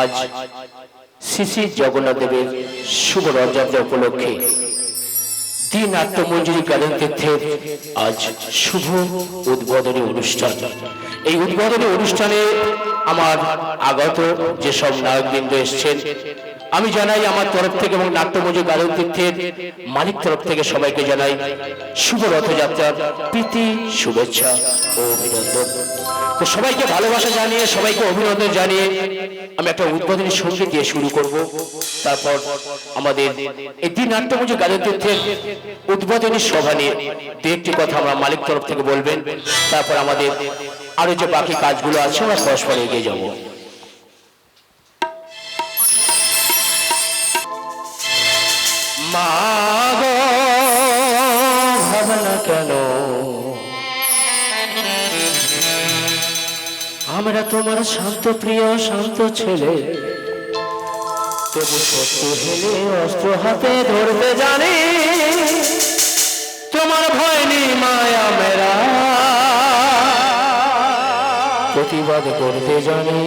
আজ শ্রী জগন্নাথ দেবের শুভ রথযাত্রা উপলক্ষে দিন নাট্যমঞ্জুরি কালীন তীর্থের আজ শুভ উদ্বোধনী অনুষ্ঠান। এই উদ্বোধনী অনুষ্ঠানে আমার আগত যেসব নায়কবৃন্দ এসছেন, আমি জানাই আমার তরফ থেকে এবং নাট্যমঞ্জুরি কালীন তীর্থের মালিক তরফ থেকে সবাইকে জানাই শুভ রথযাত্রার প্রীতি, শুভেচ্ছা ও অভিনন্দন। তো সবাইকে ভালোবাসা জানিয়ে, সবাইকে অভিনন্দন জানিয়ে আমি একটা উদ্বোধনী সংগীত দিয়ে শুরু করব। তারপর আমাদের এই দিন কালীন তীর্থের উদ্বোধনী সভা নিয়ে দু একটি কথা আমরা মালিক তরফ থেকে বলবেন। তারপর আমাদের আরও যে বাকি কাজগুলো আছে, আমরা পরস্পর এগিয়ে যাব। মা গো, ভাবনা কেন? আমরা তোমার শান্ত প্রিয়, শান্ত ছেলে। তবু সত্য হেলে অস্ত্র হাতে ধরতে জানি, তোমার ভয় নেই মায়া মেরা। প্রতিবাদ করতে জানি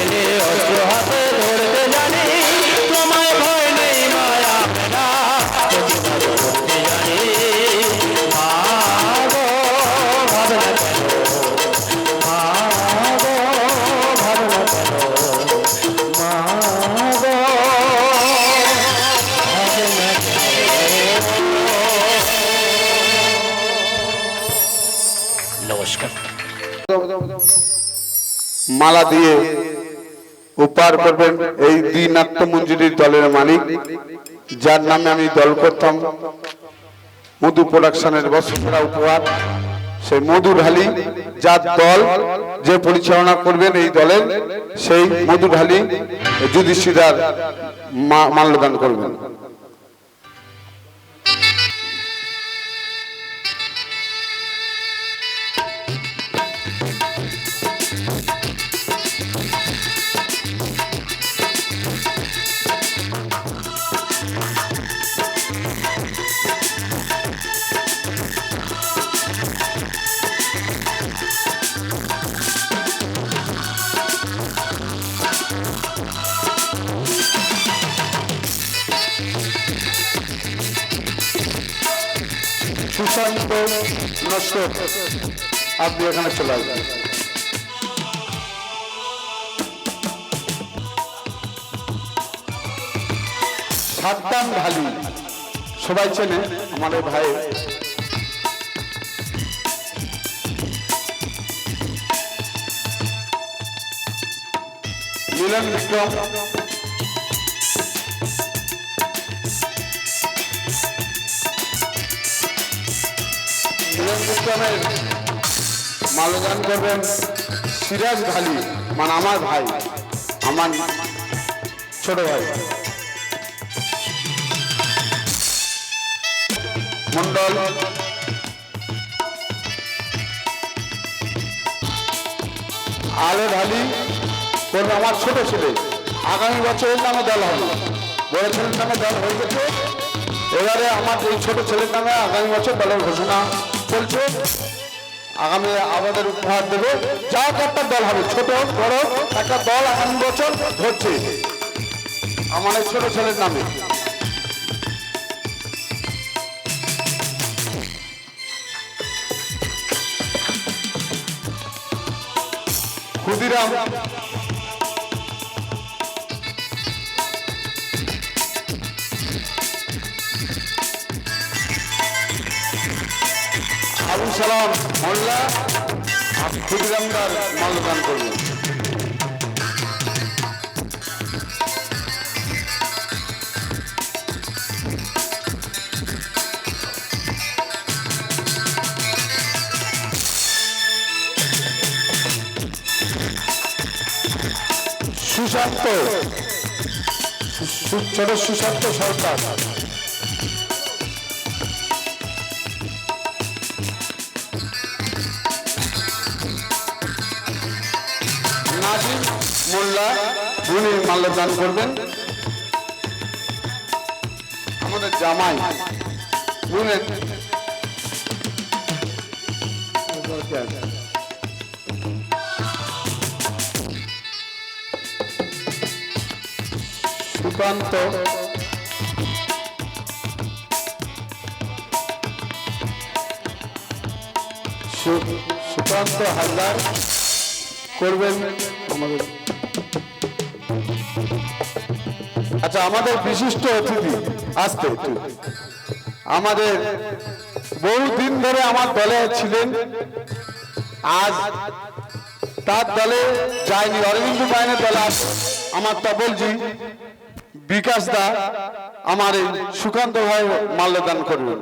এলে অস্ত্র হাতে ধরতে জানি। তোমায় ভয় মালা দিয়ে উপহার করবেন এই দুই নাট্য মঞ্জুরির দলের মালিক, যার নামে আমি দল করতাম। মধু প্রোডাকশনের বসুন্ধরা উপহার। সেই মধু ঢালি যার দল যে পরিচালনা করবেন এই দলের, সেই মধু ঢালি যুধিষ্ঠিরার মাল্যদান করবেন। সুশান্ত নস্কর আপনি এখানে চলে আসবেন। সাদ্দাম ঢালি। সবাই চেনে এই ভাই। মিলন বিক্রম। মিলন বিক্রমের মাল্যদান করবেন সিরাজ ঢালি মানে আমার ভাই, আমার ছোট ভাই। মন্ডল আলো ঢালি করবে আমার ছোট ছেলে, আগামী বছরের নামে দল হবে। বড় ছেলের নামে দল হয়ে গেছে? এবারে আমার এই ছোট ছেলের নামে আগামী বছর দলের ঘোষণা চলছে। আগামী আমাদের উপহার দেবে। যা একটা দল হবে, ছোট বড় একটা দল আগামী বছর হচ্ছে আমার ছোট ছেলের নামে। ক্ষুদিরাম। সালাম মোল্লা। আর ক্ষুদিরামদার মাল্যদান সুশান্ত। ছোট সুশান্ত সরকার। মোল্লা উনি মাল্যদান করবেন। আমাদের জামাই বুঝলেন সুকান্ত। সুকান্ত হালদার করবেন আমাদের আচ্ছা আমাদের বিশিষ্ট অতিথি, আসতে একটু। আমাদের বহুদিন ধরে আমার দলে ছিলেন। আজ তার দলে যায়নি, অরবিন্দ বাইনের দলে আমার তপলজি বিকাশ দা, আমার এই সুকান্ত ভাই মাল্যদান করবেন।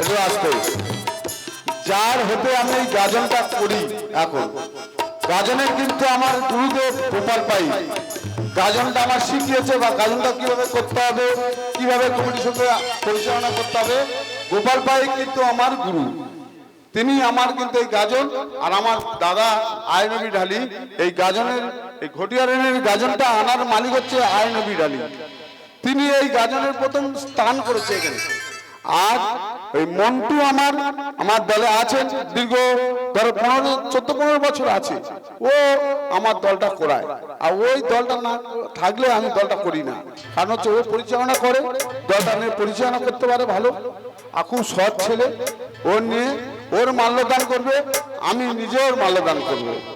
একটু আসতে যার হতে আমি এই গাজনটা করি এখন। গাজনের কিন্তু আমার গুরুদেব গোপাল পাই। গাজনটা আমার শিখিয়েছে বা গাজনটা কীভাবে করতে হবে, কীভাবে কমিটির সঙ্গে পরিচালনা করতে হবে, গোপাল পাই কিন্তু আমার গুরু। তিনি আমার কিন্তু এই গাজন আর আমার দাদা আয়নবী ঢালি, এই গাজনের, এই ঘটিয়ারের গাজনটা আনার মালিক হচ্ছে আয়নবী ঢালি। তিনি এই গাজনের প্রথম স্থান করেছে এখানে। আর ওই মন্টু আমার আমার দলে আছেন দীর্ঘ ধরো পনেরো, চোদ্দ, পনেরো বছর আছে। ও আমার দলটা করায়। আর ওই দলটা না থাকলে আমি দলটা করি না। কারণ হচ্ছে ও পরিচালনা করে, দলটা নিয়ে পরিচালনা করতে পারে ভালো। আর খুব সৎ ছেলে। ওর নিয়ে ওর মাল্যদান করবে, আমি নিজে ওর মাল্যদান করব।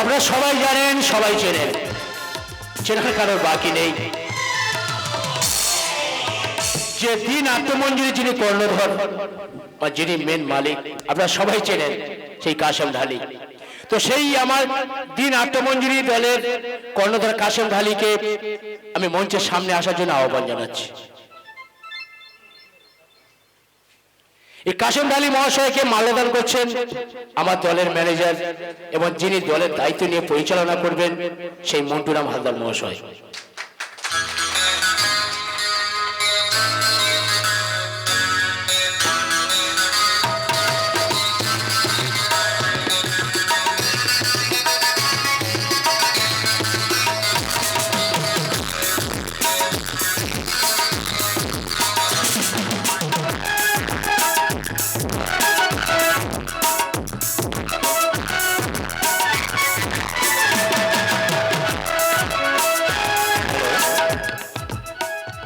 আপনারা সবাই জানেন, সবাই চেনেন। চেনার কারোর বাকি নেই। যে দিন আত্মমঞ্জুরি যিনি কর্ণধর বা যিনি মেন মালিক, আপনারা সবাই চেনেন সেই কাশেম ঢালি। তো সেই আমার দিন আত্মমঞ্জুরি দলের কর্ণধর কাশেম ঢালিকে আমি মঞ্চের সামনে আসার জন্য আহ্বান জানাচ্ছি। এই কাশেম আলী মহাশয়কে মাল্যদান করছেন আমার দলের ম্যানেজার এবং যিনি দলের দায়িত্ব নিয়ে পরিচালনা করবেন সেই মন্টুরাম হালদার মহাশয়।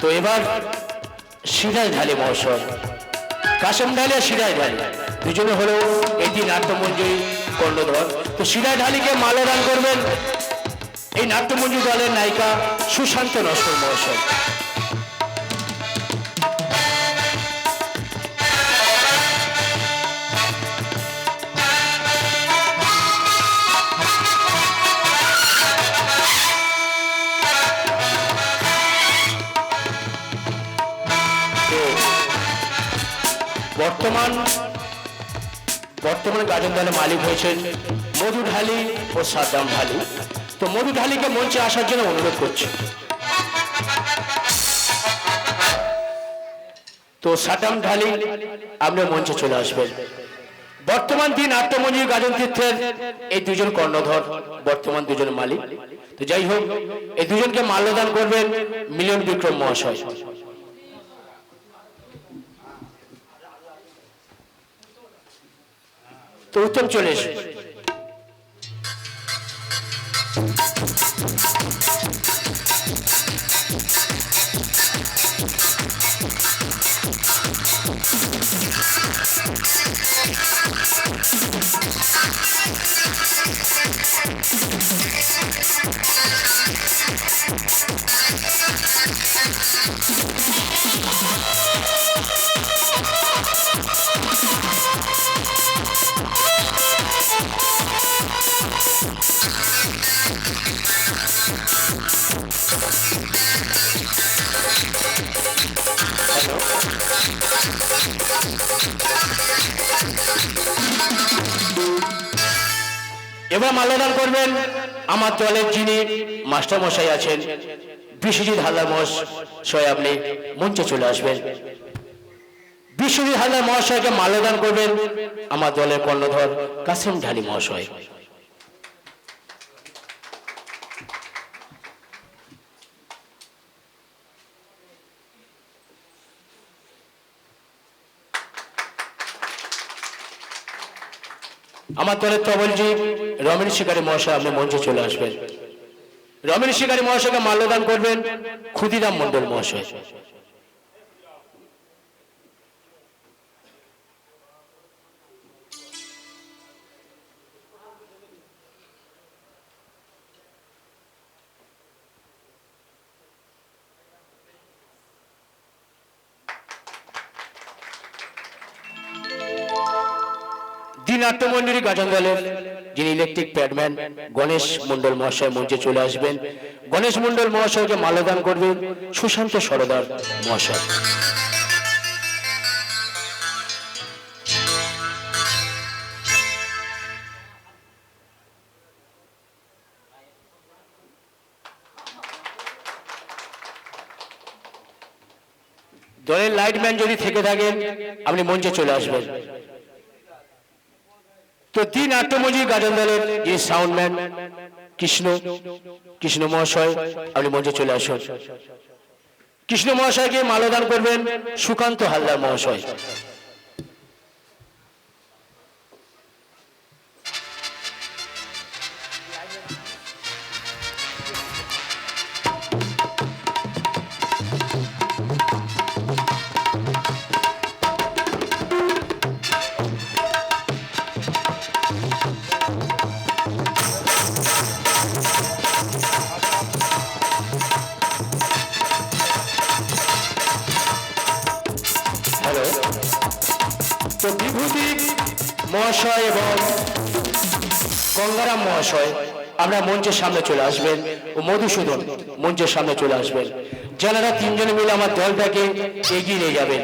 তো এবার সিরাজ ঢালি মহাশয়। কাশেম ঢালে সিরাজ ঢালি। দুজনে হলো এই দিন নাট্যমঞ্জুরি কর্ণধর। তো সিরাজ ঢালিকে মাল্যদান করবেন এই নাট্যমঞ্জুরি দলের নায়িকা সুশান্ত নস্কর মহাশয়। বর্তমান বর্তমান গাজন দলের মালিক হয়েছেন মধু ঢালি ও সাদ্দাম ঢালি। তো মধু ঢালিকে মঞ্চে আসার জন্য অনুরোধ করছি। তো সাদ্দাম ঢালি, আপনি মঞ্চে চলে আসবেন। বর্তমান দিন আত্মমঞ্জুরি গাজন তীর্থের এই দুজন কর্ণধর, বর্তমান দুজন মালিক। তো যাই হোক, এই দুজনকে মাল্যদান করবেন মিলন বিক্রম মহাশয়। তো উত্তম চলে এসো। এবার মাল্যদান করবেন আমার দলের যিনি মাস্টারমশাই আছেন, বিশ্বজিৎ হালদার মহাশয় আপনি মঞ্চে চলে আসবেন। বিশ্বজিৎ হালদার মহাশয়কে মাল্যদান করবেন আমার দলের কর্ণধর কাসিম ঢালি মহাশয়। আমার তবল তবলজি রমেন শিকারী মহাশয় আপনি মঞ্চে চলে আসবেন। রমেন শিকারী মহাশয়কে মাল্যদান করবেন, ক্ষুদিরাম মন্ডল মহাশয়। নির্বাচন দলের যিনি ইলেকট্রিক প্যাডম্যান গণেশ মন্ডল মহাশয় মঞ্চে চলে আসবেন। গণেশ মন্ডল মহাশয়কে মালদান করবেন সুশান্ত সরদার মহাশয়। দলের লাইটম্যান যদি থেকে থাকেন, আপনি মঞ্চে চলে আসবেন। তো তিন নাট্যমঞ্জুরি গাজন দলের যে সাউন্ডম্যান কৃষ্ণ কৃষ্ণ মহাশয়, আপনি মঞ্চে চলে আসুন। কৃষ্ণ মহাশয়কে মালদান করবেন সুকান্ত হালদার মহাশয়। মহাশয়, আমরা মঞ্চের সামনে চলে আসবেন ও মধুসূদন মঞ্চের সামনে চলে আসবেন। যারা তিনজনে মিলে আমার দলটাকে এগিয়ে নিয়ে যাবেন।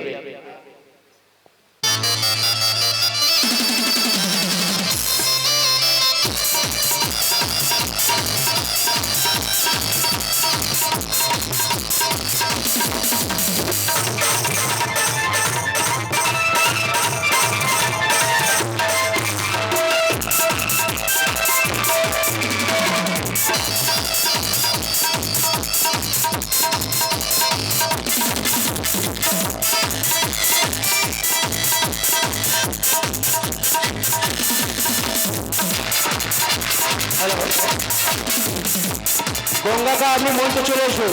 গঙ্গাকা আপনি মঞ্চে চলে এসুন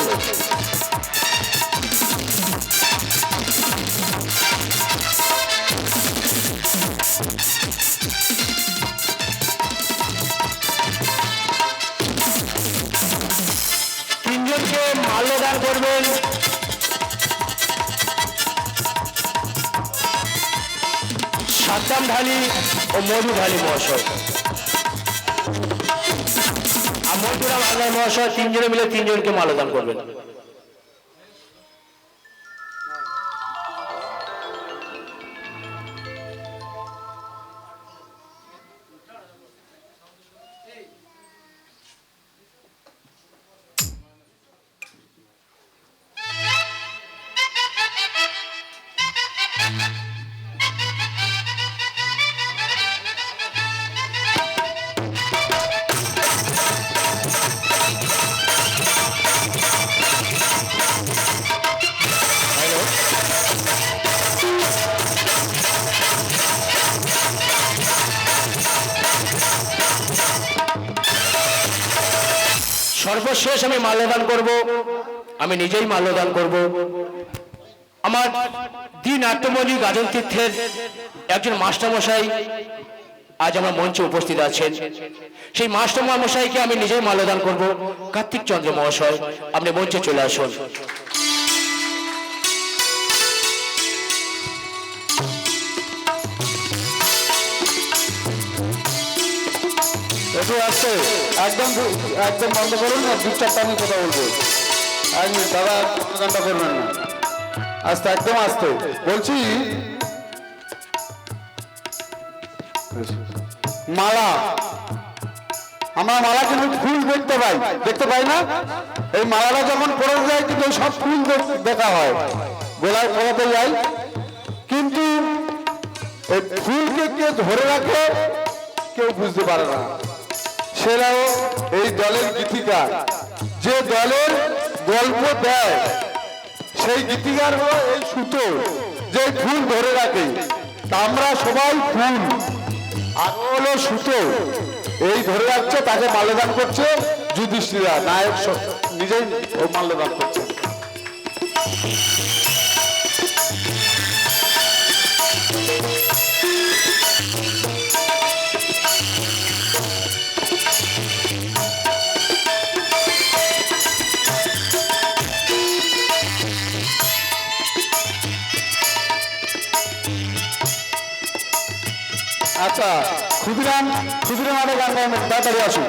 তিনজনকে মাল্যদান করবেন। সাদ্দাম ঢালি ও মধু ঢালি মহাশয়। আল্লাহ মহাশয় তিনজনে মিলে তিনজনকে মালদান করবেন। সর্বশেষ আমি মাল্যদান করব। আমি নিজেই মাল্যদান করব। আমার দিন নাট্যমণি গাজন তীর্থের একজন মাস্টারমশাই আজ আমার মঞ্চে উপস্থিত আছেন। সেই মাস্টার মশাইকে আমি নিজেই মাল্যদান করব। কার্তিক চন্দ্র মহাশয়, আপনি মঞ্চে চলে আসুন। আসছে একদম একদম বন্ধ করুন দু চারটা আমি কথা বলব। এক মিনিট দাদা ঘণ্টা করবেন না। আস্তে, একদম আস্তে। বলছি, মালা। আমরা মালা কিন্তু ফুল দেখতে পাই। দেখতে পাই না? এই মালাটা যখন পড়ে যায়, কিন্তু সব ফুল দেখ- হয়। গোলায় পড়াতে যাই। কিন্তু এই ফুলকে কে ধরে রাখে, কেউ বুঝতে পারে না। সেরাও এই দলের গীতিকার। যে দলের গল্প দেয়, সেই গীতিকার হলো এই সুতো, যে ফুল ধরে রাখে। আমরা সবাই ফুল। আর হলো সুতো। এই ধরে রাখছে, তাকে মাল্যদান করছে যুধিষ্ঠিরা। নায়ক নিজেই মাল্যদান করছে। আচ্ছা ক্ষুদিরাম ক্ষুদিরাম আরও গান গাইবেন তাড়াতাড়ি আসুন।